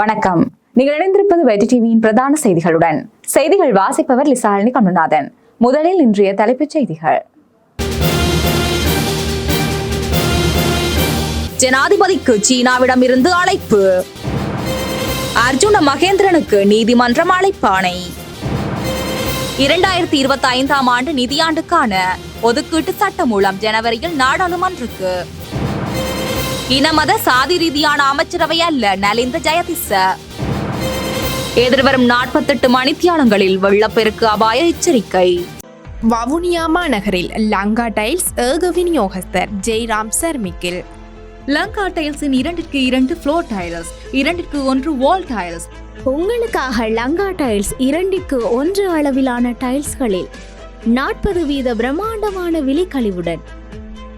வணக்கம். நீங்கள் இணைந்திருப்பது வெற்றி டிவியின் பிரதான செய்திகளுடன். செய்திகள் வாசிப்பவர் லிசாலினி கமல்நாதன் முதலில் இன்றைய தலைப்புச் செய்திகள். ஜனாதிபதிக்கு சீனாவிடம் இருந்து அழைப்பு. அர்ஜுன மகேந்திரனுக்கு நீதிமன்றம் அழைப்பானை இரண்டாயிரத்தி இருபத்தி ஐந்தாம் ஆண்டு நிதியாண்டுக்கான ஒதுக்கீட்டு சட்டம் மூலம் ஜனவரியில் இனமத சாதி ரீதியான அமைச்சரவை அல்ல நலிந்த ஜெயதிச எதிர்வரும் நாற்பத்தெட்டு மணித்தியாலங்களில் வெள்ளப்பெருக்கு அபாய எச்சரிக்கை. வவுனியா மாநகரில் லங்கா டைல்ஸ் ஏக விநியோகஸ்தர் ஜெய்ராம் சர்மிக்கில். லங்கா டைல்ஸின் இரண்டிற்கு இரண்டு ஃப்ளோர் டைல்ஸ் இரண்டிற்கு ஒன்று வால் டைல்ஸ் உங்களுக்காக லங்கா டைல்ஸ் இரண்டிற்கு ஒன்று அளவிலான டைல்ஸ்களில் நாற்பது வீத பிரம்மாண்டமான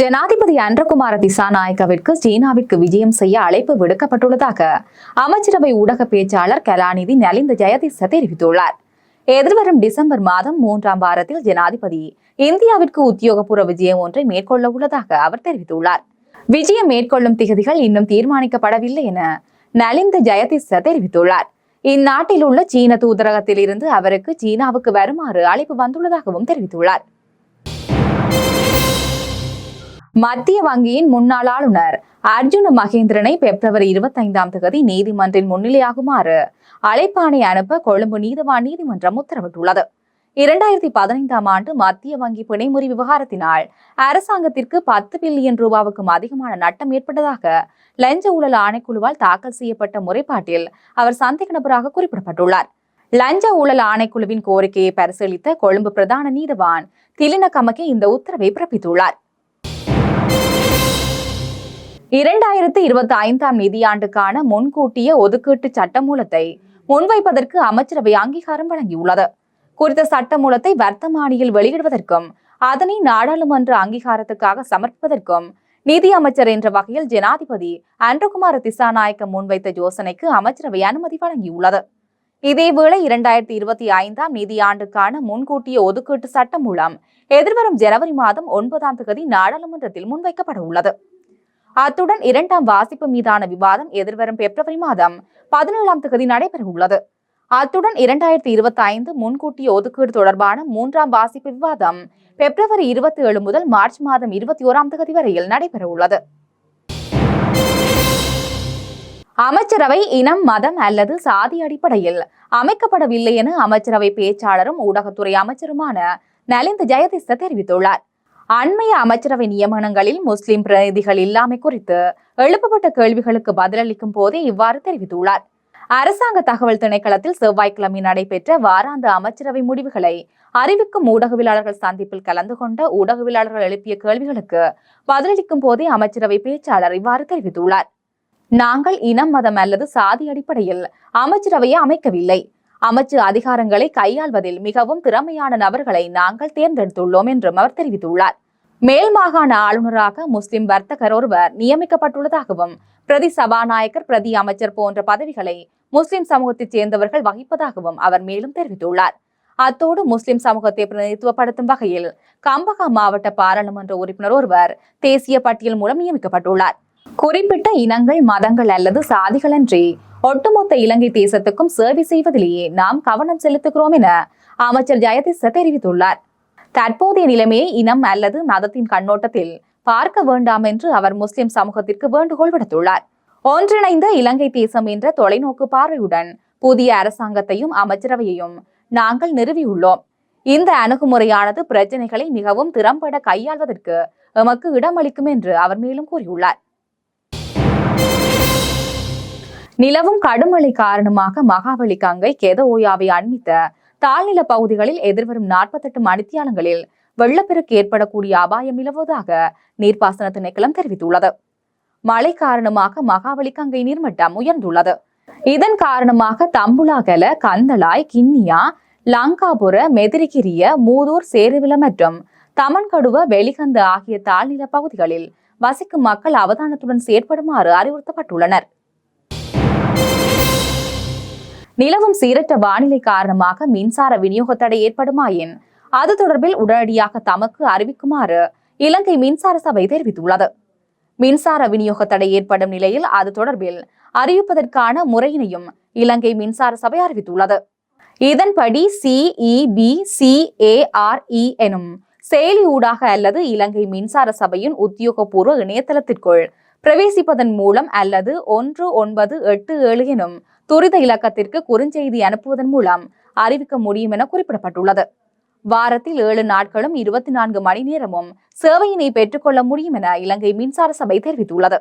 ஜனாதிபதி அன்றகுமார திசாநாயக்கவிற்கு சீனாவிற்கு விஜயம் செய்ய அழைப்பு விடுக்கப்பட்டுள்ளதாக அமைச்சரவை ஊடக பேச்சாளர் கலாநிதி நலிந்த ஜெயதிச தெரிவித்துள்ளார். எதிர்வரும் டிசம்பர் மாதம் மூன்றாம் வாரத்தில் ஜனாதிபதி இந்தியாவிற்கு உத்தியோகபூர்வ விஜயம் ஒன்றை மேற்கொள்ள உள்ளதாக அவர் தெரிவித்துள்ளார். விஜயம் மேற்கொள்ளும் திகதிகள் இன்னும் தீர்மானிக்கப்படவில்லை என நலிந்த ஜெயதிச தெரிவித்துள்ளார். இந்நாட்டில் உள்ள சீன தூதரகத்தில் இருந்து அவருக்கு சீனாவுக்கு வருமாறு அழைப்பு வந்துள்ளதாகவும் தெரிவித்துள்ளார். மத்திய வங்கியின் முன்னாள் ஆளுநர் அர்ஜுன மகேந்திரனை பிப்ரவரி இருபத்தைந்தாம் தேதி நீதிமன்றின் முன்னிலையாகுமாறு அழைப்பாணை அனுப்ப கொழும்பு நீதவான் நீதிமன்றம் உத்தரவிட்டுள்ளது. இரண்டாயிரத்தி பதினைந்தாம் ஆண்டு மத்திய வங்கி பிணைமுறி விவகாரத்தினால் அரசாங்கத்திற்கு பத்து பில்லியன் ரூபாவுக்கும் அதிகமான நட்டம் ஏற்பட்டதாக லஞ்ச ஊழல் ஆணைக்குழுவால் தாக்கல் செய்யப்பட்ட முறைப்பாட்டில் அவர் சந்தேக நபராக குறிப்பிடப்பட்டுள்ளார். லஞ்ச ஊழல் ஆணைக்குழுவின் கோரிக்கையை பரிசீலித்த கொழும்பு பிரதான நீதவான் திலின இந்த உத்தரவை பிறப்பித்துள்ளார். இரண்டாயிரத்து இருபத்தி ஐந்தாம் நிதியாண்டுக்கான முன்கூட்டிய ஒதுக்கீட்டு சட்டமூலத்தை முன்வைப்பதற்கு அமைச்சரவை அங்கீகாரம் வழங்கியுள்ளது. குறித்த சட்டமூலத்தை வர்த்தமானியில் வெளியிடுவதற்கும் அதனை நாடாளுமன்ற அங்கீகாரத்துக்காக சமர்ப்பிப்பதற்கும் நிதி அமைச்சர் என்ற வகையில் ஜனாதிபதி அன்றகுமார திசாநாயக்க முன்வைத்த யோசனைக்கு அமைச்சரவை அனுமதி வழங்கியுள்ளது. இதேவேளை இரண்டாயிரத்தி இருபத்தி ஐந்தாம் நிதியாண்டுக்கான முன்கூட்டிய ஒதுக்கீட்டு சட்டம் மூலம் எதிர்வரும் ஜனவரி மாதம் ஒன்பதாம் தேதி நாடாளுமன்றத்தில் முன்வைக்கப்பட உள்ளது அத்துடன் இரண்டாம் வாசிப்பு மீதான விவாதம் எதிர்வரும் பிப்ரவரி மாதம் பதினேழாம் தேதி நடைபெற உள்ளது அத்துடன் இரண்டாயிரத்தி இருபத்தி ஐந்து முன்கூட்டிய ஒதுக்கீடு தொடர்பான மூன்றாம் வாசிப்பு விவாதம் பிப்ரவரி இருபத்தி ஏழு முதல் மார்ச் மாதம் இருபத்தி ஓராம் தேதி வரையில் நடைபெற உள்ளது அமைச்சரவை இனம் மதம் அல்லது சாதி அடிப்படையில் அமைக்கப்படவில்லை என அமைச்சரவை பேச்சாளரும் ஊடகத்துறை அமைச்சருமான நலிந்த ஜெயதிஸ்த தெரிவித்துள்ளார். அண்மைய அமைச்சரவை நியமனங்களில் முஸ்லிம் பிரதிநிதிகள் இல்லாமை குறித்து எழுப்பப்பட்ட கேள்விகளுக்கு பதிலளிக்கும் போதே இவ்வாறு தெரிவித்துள்ளார். அரசாங்க தகவல் திணைக்களத்தில் செவ்வாய்க்கிழமை நடைபெற்ற வாராந்த அமைச்சரவை முடிவுகளை அறிவிக்கும் ஊடகவியலாளர்கள் சந்திப்பில் கலந்து கொண்ட ஊடகவியலாளர்கள் எழுப்பிய கேள்விகளுக்கு பதிலளிக்கும் போதே அமைச்சரவை பேச்சாளர் இவ்வாறு தெரிவித்துள்ளார். நாங்கள் இனம் மதம் அல்லது சாதி அடிப்படையில் அமைச்சரவையை அமைக்கவில்லை. அமைச்சு அதிகாரங்களை கையாள்வதில் மிகவும் திறமையான நபர்களை நாங்கள் தேர்ந்தெடுத்துள்ளோம் என்றும் அவர் தெரிவித்துள்ளார். மேல் மாகாண ஆளுநராக முஸ்லிம் வர்த்தகர் ஒருவர் நியமிக்கப்பட்டுள்ளதாகவும் பிரதி சபாநாயகர் பிரதி அமைச்சர் போன்ற பதவிகளை முஸ்லிம் சமூகத்தைச் சேர்ந்தவர்கள் வகிப்பதாகவும் அவர் மேலும் தெரிவித்துள்ளார். அத்தோடு முஸ்லிம் சமூகத்தை பிரதிநிதித்துவப்படுத்தும் வகையில் கம்பகா மாவட்ட பாராளுமன்ற உறுப்பினர் ஒருவர் தேசிய பட்டியல் மூலம் நியமிக்கப்பட்டுள்ளார். குறிப்பிட்ட இனங்கள் மதங்கள் அல்லது சாதிகளன்றி ஒட்டுமொத்த இலங்கை தேசத்துக்கும் சேவை செய்வதிலேயே நாம் கவனம் செலுத்துகிறோம் என அமைச்சர் ஜெயதிச தெரிவித்துள்ளார். தற்போதைய நிலைமையை இனம் அல்லது மதத்தின் கண்ணோட்டத்தில் பார்க்க வேண்டாம் என்று அவர் முஸ்லிம் சமூகத்திற்கு வேண்டுகோள் விடுத்துள்ளார். ஒன்றிணைந்த இலங்கை தேசம் என்ற தொலைநோக்கு பார்வையுடன் புதிய அரசாங்கத்தையும் அமைச்சரவையையும் நாங்கள் நிறுவியுள்ளோம். இந்த அணுகுமுறையானது பிரச்சனைகளை மிகவும் திறம்பட கையாள்வதற்கு எமக்கு இடமளிக்கும் என்று அவர் மேலும் கூறியுள்ளார். நிலவும் கடுமழை காரணமாக மகாபலி கங்கை கெதஓயாவை அண்மித்த தாழ்நில பகுதிகளில் எதிர்வரும் நாற்பத்தெட்டு மணித்தியாலங்களில் வெள்ளப்பெருக்கு ஏற்படக்கூடிய அபாயம் நிலவுவதாக நீர்ப்பாசன திணைக்களம் தெரிவித்துள்ளது. மழை காரணமாக மகாபலி கங்கை நீர்மட்டம் உயர்ந்துள்ளது. இதன் காரணமாக தம்புலாகல கந்தளாய் கிண்ணியா லங்காபுர மெதிரிகிரிய மூதூர் சேருவில மற்றும் தமன்கடுவ வெளிகந்து ஆகிய தாழ்நில பகுதிகளில் வசிக்கும் மக்கள் அவதானத்துடன் செயற்படுமாறு அறிவுறுத்தப்பட்டுள்ளனர். நிலவும் சீரற்ற வானிலை காரணமாக மின்சார விநியோக தடை ஏற்படுமாயின் அது தொடர்பில் உடனடியாக தமக்கு அறிவிக்குமாறு இலங்கை மின்சார சபை தெரிவித்துள்ளது. மின்சார விநியோக தடை ஏற்படும் நிலையில் அது தொடர்பில் அறிவிப்பதற்கான முறையினையும் இலங்கை மின்சார சபை அறிவித்துள்ளது. இதன்படி சிஇபி சிஏஆர்இ எனும் செயலி ஊடாக அல்லது இலங்கை மின்சார சபையின் உத்தியோகபூர்வ இணையதளத்திற்குள் பிரவேசிப்பதன் மூலம் அல்லது ஒன்று ஒன்பது எட்டு ஏழு எனும் துரித இலக்கத்திற்கு குறுஞ்செய்தி அனுப்புவதன் மூலம் அறிவிக்க முடியும் என குறிப்பிடப்பட்டுள்ளது. வாரத்தில் ஏழு நாட்களும் இருபத்தி நான்கு மணி நேரமும் சேவையினை பெற்றுக்கொள்ள முடியும் என இலங்கை மின்சார சபை தெரிவித்துள்ளது.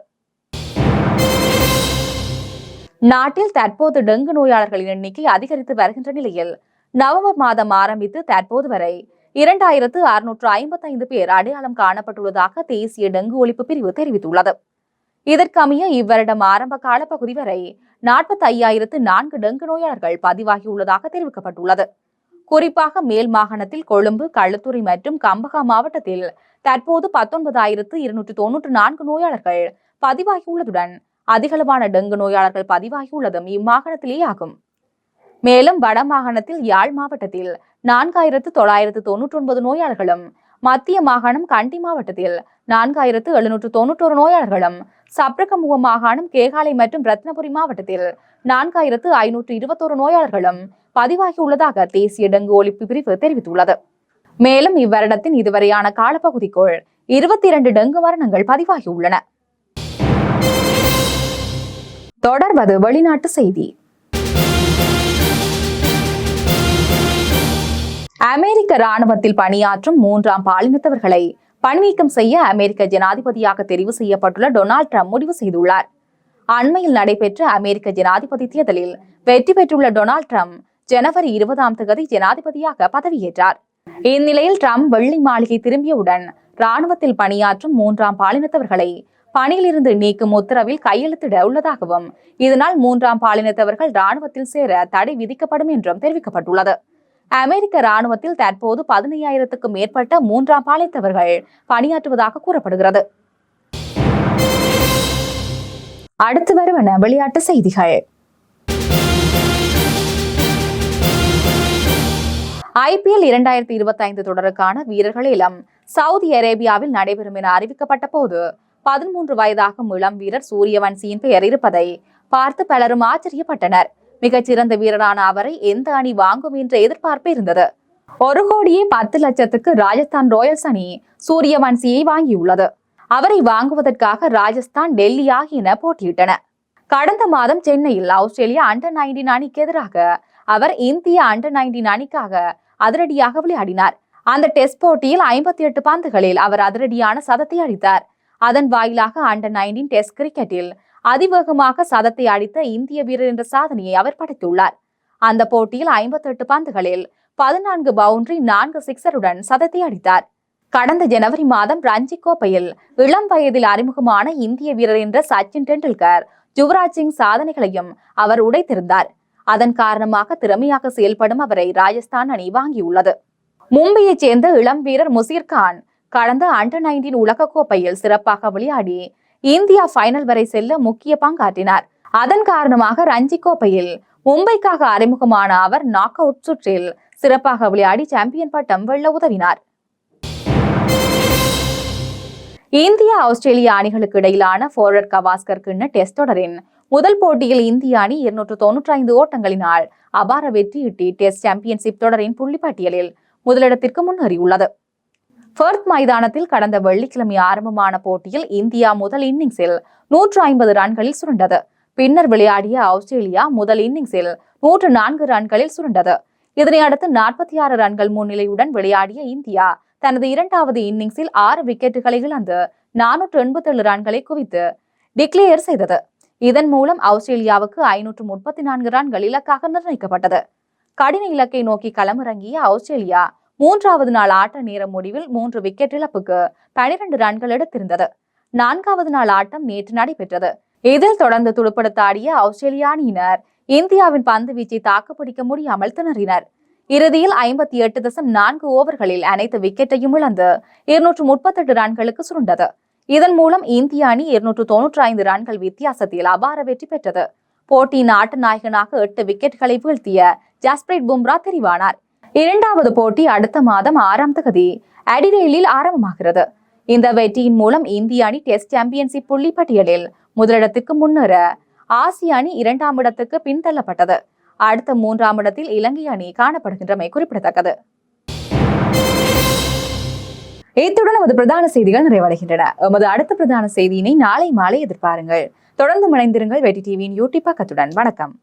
நாட்டில் தற்போது டெங்கு நோயாளர்களின் எண்ணிக்கை அதிகரித்து வருகின்ற நிலையில் நவம்பர் மாதம் ஆரம்பித்து தற்போது வரை இரண்டாயிரத்து அறுநூற்று ஐம்பத்தைந்து பேர் அடையாளம் காணப்பட்டுள்ளதாக தேசிய டெங்கு ஒழிப்பு பிரிவு தெரிவித்துள்ளது. இதற்கமைய இவ்வருடம் ஆரம்ப கால பகுதி வரை நாற்பத்தி ஐயாயிரத்து நான்கு டெங்கு நோயாளர்கள் பதிவாகியுள்ளதாக தெரிவிக்கப்பட்டுள்ளது. குறிப்பாக மேல் மாகாணத்தில் கொழும்பு களுத்துறை மற்றும் கம்பகா மாவட்டத்தில் தற்போது பத்தொன்பதாயிரத்து இருநூற்று தொன்னூற்று நான்கு நோயாளர்கள் பதிவாகியுள்ளதுடன் அதிகளவான டெங்கு நோயாளர்கள் பதிவாகியுள்ளதும் இம்மாகாணத்திலேயாகும் மேலும் வட மாகாணத்தில் யாழ் மாவட்டத்தில் நான்காயிரத்து தொள்ளாயிரத்து தொன்னூற்றி ஒன்பது நோயாளர்களும் மத்திய மாகாணம் கண்டி மாவட்டத்தில் நான்காயிரத்து எழுநூற்று தொன்னூற்றோரு நோயாளர்களும் சப்ரகமுக மாகாணம் கேகாலை மற்றும் ரத்னபுரி மாவட்டத்தில் நான்காயிரத்து ஐநூற்று இருபத்தோரு நோயாளர்களும் பதிவாகியுள்ளதாக தேசிய டெங்கு ஒழிப்பு பிரிவு தெரிவித்துள்ளது. மேலும் இவ்வருடத்தின் இதுவரையான காலப்பகுதிக்குள் இருபத்தி இரண்டு டெங்கு மரணங்கள் பதிவாகியுள்ளன. தொடர்வது வெளிநாட்டு செய்தி. அமெரிக்க ராணுவத்தில் பணியாற்றும் மூன்றாம் பாலினத்தவர்களை பணிநீக்கம் செய்ய அமெரிக்க ஜனாதிபதியாக தெரிவு செய்யப்பட்டுள்ள டொனால்ட் ட்ரம்ப் முடிவு செய்துள்ளார். அண்மையில் நடைபெற்ற அமெரிக்க ஜனாதிபதி தேர்தலில் வெற்றி பெற்றுள்ள டொனால்ட் ட்ரம்ப் ஜனவரி இருபதாம் தேதி ஜனாதிபதியாக பதவியேற்றார். இந்நிலையில் ட்ரம்ப் வெள்ளி மாளிகை திரும்பியவுடன் ராணுவத்தில் பணியாற்றும் மூன்றாம் பாலினத்தவர்களை பணியிலிருந்து நீக்கும் உத்தரவில் கையெழுத்திட உள்ளதாகவும் இதனால் மூன்றாம் பாலினத்தவர்கள் ராணுவத்தில் சேர தடை விதிக்கப்படும் என்றும் தெரிவிக்கப்பட்டுள்ளது. அமெரிக்க ராணுவத்தில் தற்போது பதினையாயிரத்துக்கும் மேற்பட்ட மூன்றாம் பாளையத்தவர்கள் பணியாற்றுவதாக கூறப்படுகிறது. அடுத்து வருவன விளையாட்டு செய்திகள். ஐபிஎல் இரண்டாயிரத்தி இருபத்தி ஐந்து தொடருக்கான வீரர்கள் இளம். சவுதி அரேபியாவில் நடைபெறும் என அறிவிக்கப்பட்ட போது பதிமூன்று வயதாகும் இளம் வீரர் சூரியவன்சியின் பெயர் இருப்பதை பார்த்து பலரும் ஆச்சரியப்பட்டனர். மிகச்சிறந்த வீரரான அவரை எந்த அணி வாங்கும் என்ற எதிர்பார்ப்பு இருந்தது. ஒரு கோடியே பத்து லட்சத்துக்கு ராஜஸ்தான் ராயல்ஸ் அணி சூரியவன்சியை வாங்கியுள்ளது. அவரை வாங்குவதற்காக ராஜஸ்தான் டெல்லி ஆகியன போட்டியிட்டன. கடந்த மாதம் சென்னையில் ஆஸ்திரேலியா அண்டர் நைன்டீன் அணிக்கு எதிராக அவர் இந்திய அண்டர் நைன்டீன் அணிக்காக அதிரடியாக விளையாடினார். அந்த டெஸ்ட் போட்டியில் ஐம்பத்தி எட்டு பந்துகளில் அவர் அதிரடியான சதத்தை அடித்தார். அதன் வாயிலாக அண்டர் நைன்டீன் டெஸ்ட் கிரிக்கெட்டில் அதிவேகமாக சதத்தை அடித்த இந்திய வீரர் என்ற சாதனையை அவர் படைத்துள்ளார். அந்த போட்டியில் ஐம்பத்தெட்டு பந்துகளில் பதினான்கு பவுண்டரி நான்கு சிக்ஸருடன் சதத்தை அடித்தார். கடந்த ஜனவரி மாதம் ரஞ்சி கோப்பையில் இளம் வயதில் அறிமுகமான இந்திய வீரர் என்ற சச்சின் டெண்டுல்கர் யுவராஜ் சிங் சாதனைகளையும் அவர் உடைத்திருந்தார். அதன் காரணமாக திறமையாக செயல்படும் அவரை ராஜஸ்தான் அணி வாங்கியுள்ளது. மும்பையைச் சேர்ந்த இளம் வீரர் முசீர் கான் கடந்த அண்டர் நைன்டீன் உலகக்கோப்பையில் சிறப்பாக விளையாடி இந்தியா ஃபைனல் வரை செல்ல முக்கிய பங்காற்றினார். அதன் காரணமாக ரஞ்சி கோப்பையில் மும்பைக்காக அறிமுகமான அவர் நாக் அவுட் சுற்றில் சிறப்பாக விளையாடி சாம்பியன் பட்டம் வெல்ல உதவினார். இந்தியா ஆஸ்திரேலியா அணிகளுக்கு இடையிலான ஃபோர்வர்ட் கவாஸ்கர் கிண்ண டெஸ்ட் தொடரின் முதல் போட்டியில் இந்திய அணி இருநூற்று தொன்னூற்றி ஐந்து ஓட்டங்களினால் அபார வெற்றியீட்டி டெஸ்ட் சாம்பியன்ஷிப் தொடரின் புள்ளிப்பட்டியலில் முதலிடத்திற்கு முன்னேறியுள்ளது. பெர்த் மைதானத்தில் கடந்த வெள்ளிக்கிழமை ஆரம்பமான போட்டியில் இந்தியா முதல் இன்னிங்ஸில் நூற்று ஐம்பது ரன்களில் சுருண்டது. பின்னர் விளையாடிய ஆஸ்திரேலியா முதல் இன்னிங்ஸில் நூற்று நான்கு ரன்களில் சுருண்டது. இதனை அடுத்து நாற்பத்தி ஆறு ரன்கள் முன்னிலையுடன் விளையாடிய இந்தியா தனது இரண்டாவது இன்னிங்ஸில் ஆறு விக்கெட்டுகளை இழந்து நானூற்று எண்பத்தேழு ரன்களை குவித்து டிக்ளேர் செய்தது. இதன் மூலம் ஆஸ்திரேலியாவுக்கு ஐநூற்று முப்பத்தி நான்கு ரன்கள் இலக்காக நிர்ணயிக்கப்பட்டது. கடின இலக்கை நோக்கி களமிறங்கிய ஆஸ்திரேலியா மூன்றாவது நாள் ஆட்ட நேர முடிவில் மூன்று விக்கெட் இழப்புக்கு பனிரெண்டு ரன்கள் எடுத்திருந்தது. நான்காவது நாள் ஆட்டம் நேற்று நடைபெற்றது. இதில் தொடர்ந்து துடுப்படுத்தாடிய ஆஸ்திரேலிய அணியினர் இந்தியாவின் பந்து வீச்சை தாக்குப்பிடிக்க முடியாமல் திணறினர். இறுதியில் ஐம்பத்தி எட்டு தசம் நான்கு ஓவர்களில் அனைத்து விக்கெட்டையும் இழந்து இருநூற்று முப்பத்தெட்டு ரன்களுக்கு சுருண்டது. இதன் மூலம் இந்திய அணி இருநூற்று தொன்னூற்றி ஐந்து ரன்கள் வித்தியாசத்தில் அபார வெற்றி பெற்றது. போட்டியின் ஆட்ட நாயகனாக எட்டு விக்கெட்களை வீழ்த்திய ஜஸ்பிரீத் பும்ரா தெரிவானார். இரண்டாவது போட்டி அடுத்த மாதம் ஆறாம் தகுதி அடிரெயிலில் ஆரம்பமாகிறது. இந்த வெற்றியின் மூலம் இந்திய அணி டெஸ்ட் சாம்பியன்ஷிப் புள்ளி பட்டியலில் முதலிடத்துக்கு முன்னேற ஆசிய அணி இரண்டாம் இடத்துக்கு பின்தள்ளப்பட்டது. அடுத்த மூன்றாம் இடத்தில் இலங்கை அணி காணப்படுகின்றமை குறிப்பிடத்தக்கது. இத்துடன் நமது பிரதான செய்திகள் நிறைவடைகின்றன. எமது அடுத்த பிரதான செய்தியினை நாளை மாலை எதிர்பாருங்கள். தொடர்ந்து இணைந்திருங்கள் வெட்டி டிவியின் யூடியூப் பக்கத்துடன். வணக்கம்.